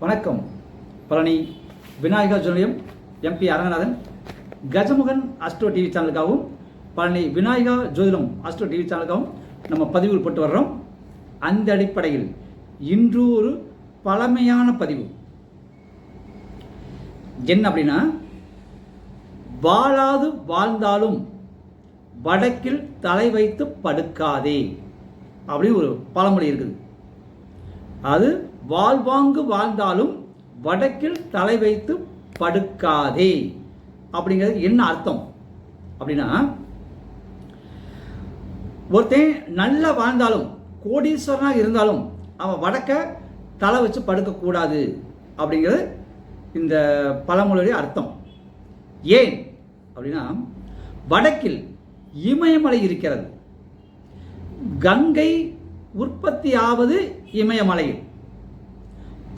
வணக்கம். Palani Vinayaka ஜோனியம் M P Aranganathan Gajamugan Astro TV சேனலுக்காகவும் Palani Vinayaka ஜோதிடம் Astro TV சேனலுக்காகவும் நம்ம பதிவுகள் போட்டு வர்றோம். அந்த அடிப்படையில் இன்று ஒரு பழமையான பதிவு. என்ன அப்படின்னா வாழாது வாழ்ந்தாலும் வடக்கில் தலை வைத்து படுக்காதே அப்படின்னு ஒரு பழமொழி இருக்குது. அது வாழ்வாங்கு வாழ்ந்தாலும் வடக்கில் தலை வைத்து படுக்காதே. அப்படிங்கிறது என்ன அர்த்தம்? அப்படின்னா ஒருத்தன் நல்லா வாழ்ந்தாலும் கோடீஸ்வரனாக இருந்தாலும் அவன் வடக்க தலை வச்சு படுக்கக்கூடாது அப்படிங்கிறது இந்த பழமொழியுடைய அர்த்தம். ஏன்? அப்படின்னா வடக்கில் இமயமலை இருக்கிறது. கங்கை உற்பத்தி ஆவது இமயமலையில்.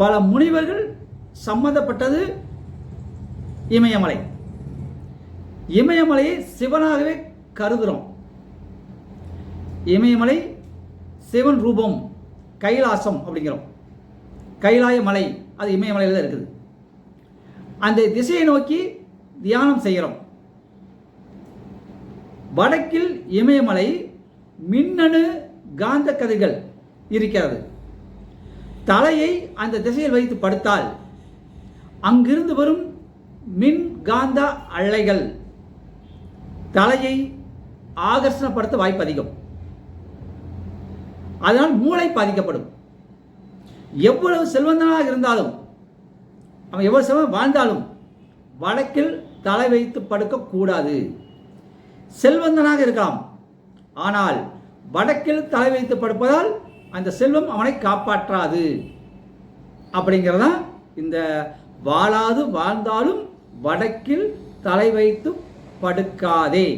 பல முனிவர்கள் சம்மந்தப்பட்டது இமயமலை. இமயமலையை சிவனாகவே கருதுகிறோம் இமயமலை சிவன் ரூபம் கைலாசம் அப்படிங்கிறோம். கைலாய மலை அது இமயமலையில் தான் இருக்குது. அந்த திசையை நோக்கி தியானம் செய்கிறோம். வடக்கில் இமயமலை மின்னணு காந்த கதிர்கள் இருக்கிறது. தலையை அந்த திசையில் வைத்து படுத்தால் அங்கிருந்து வரும் மின் காந்த அலைகள் தலையை ஆகர்ஷணப்படுத்த வாய்ப்பு அதிகம். அதனால் மூளை பாதிக்கப்படும். எவ்வளவு செல்வந்தனாக இருந்தாலும் அவன் எவ்வளவு செல்வம் வாழ்ந்தாலும் வடக்கில் தலை வைத்து படுக்கக்கூடாது. செல்வந்தனாக இருக்கலாம். ஆனால் வடக்கில் தலை வைத்து படுப்பதால் அந்த செல்வம் அவனை காப்பாற்றாது. அப்படிங்கிறதா இந்த வாழாது வாழ்ந்தாலும் வடக்கில் தலை வைத்து படுக்காதே.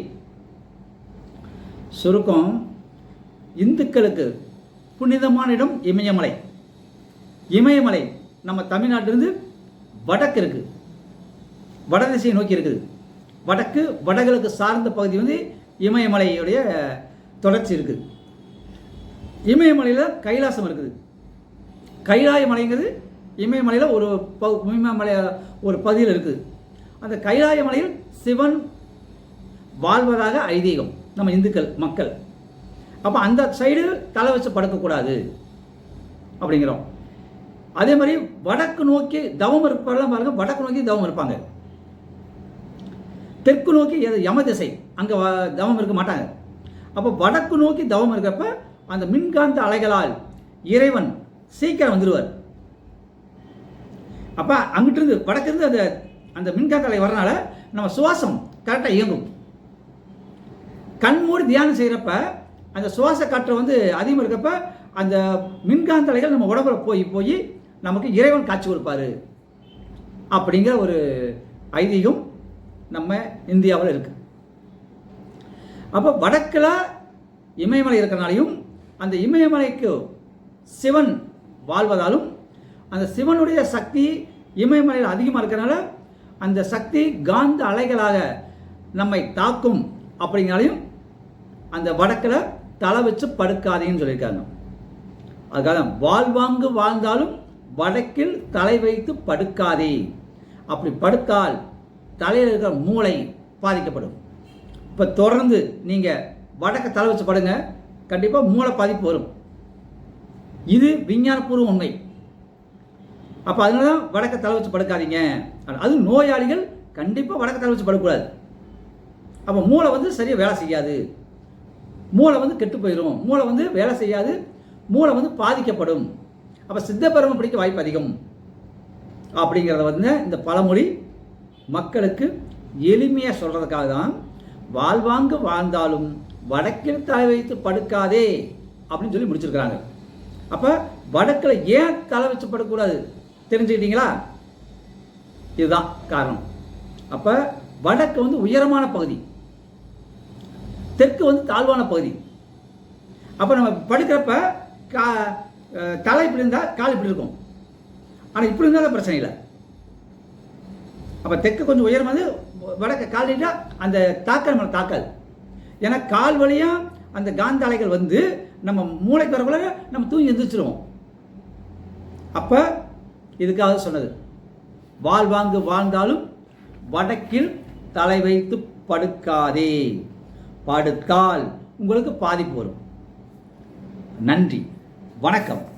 சுருக்கம் இந்துக்களுக்கு புனிதமான இடம் இமயமலை. இமயமலை நம்ம தமிழ்நாட்டிலிருந்து வடக்கு இருக்குது வடதிசையை நோக்கி இருக்குது. வடக்கு வடகிழக்கு சார்ந்த பகுதி வந்து இமயமலையுடைய தொடர்ச்சி இருக்குது இமயமலையில் கைலாசம் இருக்குது. கைலாய மலைங்கிறது இமயமலையில் ஒரு ப இமயமலை ஒரு பகுதியில் இருக்குது. அந்த கைலாய மலையில் சிவன் வாழ்வதாக ஐதீகம் நம்ம இந்துக்கள் மக்கள். அப்போ அந்த சைடு தலை வச்சு படுக்கக்கூடாது அப்படிங்கிறோம். அதே மாதிரி வடக்கு நோக்கி தவம் இருப்பாரெல்லாம் பாருங்கள் வடக்கு நோக்கி தவம் இருப்பாங்க. தெற்கு நோக்கி எது யம திசை அங்கே தவம் இருக்க மாட்டாங்க. அப்போ வடக்கு நோக்கி தவம் இருக்கப்ப அந்த மின்காந்த அலைகளால் இறைவன் சீக்கிரம் வந்துடுவார் அப்போ அங்கிட்டிருந்து வடக்கிருந்து அந்த அந்த மின்காந்த அலை வரனால நம்ம சுவாசம் கரெக்டாக இயங்கும். கண் மூடி தியானம் செய்கிறப்ப அந்த சுவாச காற்று வந்து அதிகமாக இருக்கப்ப அந்த மின்காந்த அலைகள் நம்ம உடம்புல போய் போய் நமக்கு இறைவன் காட்சி கொடுப்பாரு. அப்படிங்கிற ஒரு ஐதீகம் நம்ம இந்தியாவில் இருக்குது அப்போ வடக்கில் இமயமலை இருக்கிறனாலையும் அந்த இமயமலைக்கு சிவன் வாழ்வதாலும் அந்த சிவனுடைய சக்தி இமயமலையில் அதிகமாக இருக்கிறனால அந்த சக்தி காந்த அலைகளாக நம்மை தாக்கும் அப்படிங்கிறாலையும் அந்த வடக்கில் தலை வச்சு படுக்காதீங்கன்னு சொல்லியிருக்காங்க. அதுக்காக வாழ்வாங்கு வாழ்ந்தாலும் வடக்கில் தலை வைத்து படுக்காதே. அப்படி படுத்தால் தலையில் இருக்கிற மூளை பாதிக்கப்படும். இப்போ தொடர்ந்து நீங்கள் வடக்க தலை வச்சு படுங்க. கண்டிப்பாக மூளை பாதிப்பு வரும். இது விஞ்ஞானபூர்வ உண்மை. அப்போ அதனால தான் வடக்க தலை வச்சு படுக்காதீங்க. அது நோயாளிகள் கண்டிப்பாக வடக்க தலை வச்சு படக்கூடாது அப்போ மூளை வந்து சரியாக வேலை செய்யாது. மூளை வந்து கெட்டு போயிடும் மூளை வந்து வேலை செய்யாது. மூளை வந்து பாதிக்கப்படும். அப்போ சித்தப்பெருமை பிடிக்க வாய்ப்பு அதிகம். அப்படிங்கிறத வந்து இந்த பழமொழி மக்களுக்கு எளிமையாக சொல்கிறதுக்காக தான் வாழ்வாங்கு வாழ்ந்தாலும் வடக்கில் தலை வைத்து படுக்காதே அப்படின்னு சொல்லி முடிச்சிருக்கிறாங்க. அப்போ வடக்கில் ஏன் தலை வச்சு படக்கூடாது தெரிஞ்சுக்கிட்டீங்களா? இதுதான் காரணம். அப்போ வடக்கு வந்து உயரமான பகுதி. தெற்கு வந்து தாழ்வான பகுதி. அப்போ நம்ம படுக்கிறப்ப கா தலை இப்படி இருந்தால் கால் இப்படி இருக்கும். ஆனால் இப்படி இருந்தால் பிரச்சனை இல்லை. அப்போ தெற்கு கொஞ்சம் உயரமானது வடக்கு காலிட்டால் அந்த தாக்கல் நம்மளை தாக்காது. ஏன்னா கால் வழியாக அந்த காந்த அலைகள் வந்து நம்ம மூளைக்கு வரக்குள்ள நம்ம தூங்கி எந்திரிச்சிருவோம். அப்போ இதுக்காக சொன்னது. வாழ்வாங்கு வாழ்ந்தாலும் வடக்கில் தலை வைத்து படுக்காதே. படுத்தால் உங்களுக்கு பாதிப்பு வரும். நன்றி. வணக்கம்.